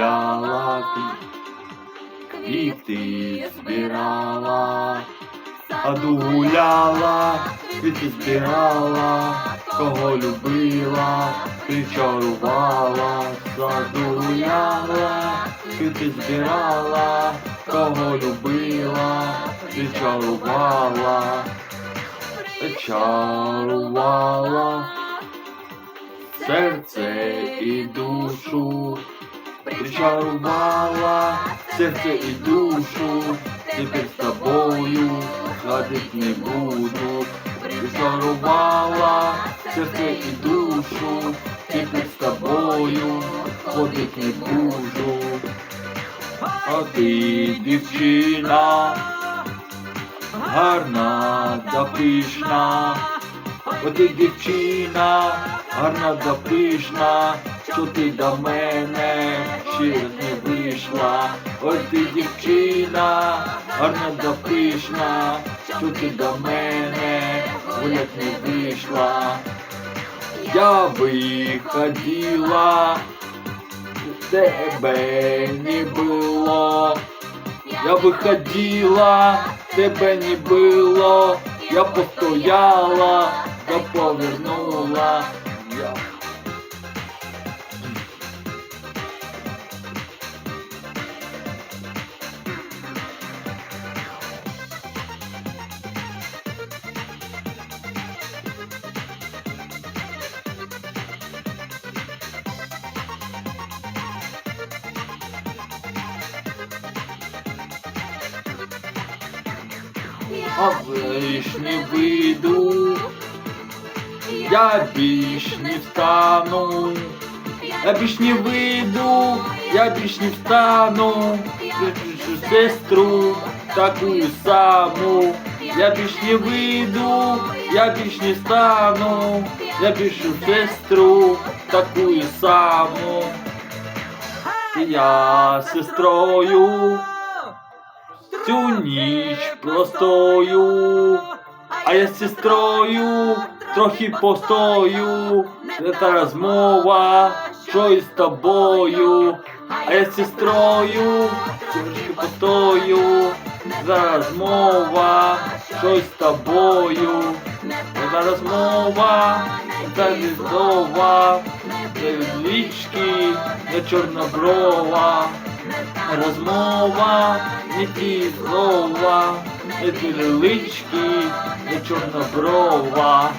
гуляла, квіти збирала, саду гуляла, квіти збирала, кого любила, ти чарувала, саду гуляла, квіти збирала, кого любила, ти чарувала, чарувала серце і душу, причарувала серце і душу, тепер з тобою ходить не буду, причарувала серце і душу, тепер з тобою ходить не буду. А ти, дівчина, гарна та пишна, О ти дівчина, гарна та пишна, що ти до мене ще не вийшла. Ой ти дівчина, гарна та пишна, що ти до мене гулять не вийшла. Я виходила, тебе не було. Я выходила, тебе не было, я постояла, да повернула. А більш не вийду, я більш не встану, я більш не вийду, я більш не встану, сестру таку саму, я більш не вийду, я більш не стану, я більшу сестру таку саму. Я сестрою всю ніч простою, а я з сестрою трохи постою. Це розмова, що із тобою, а я з сестрою трохи постою. За розмова, що із тобою. Це розмова, це відова, це відлічки, не чорноброва. Розмова, не ті слова, не ті лилички, не чорноброва.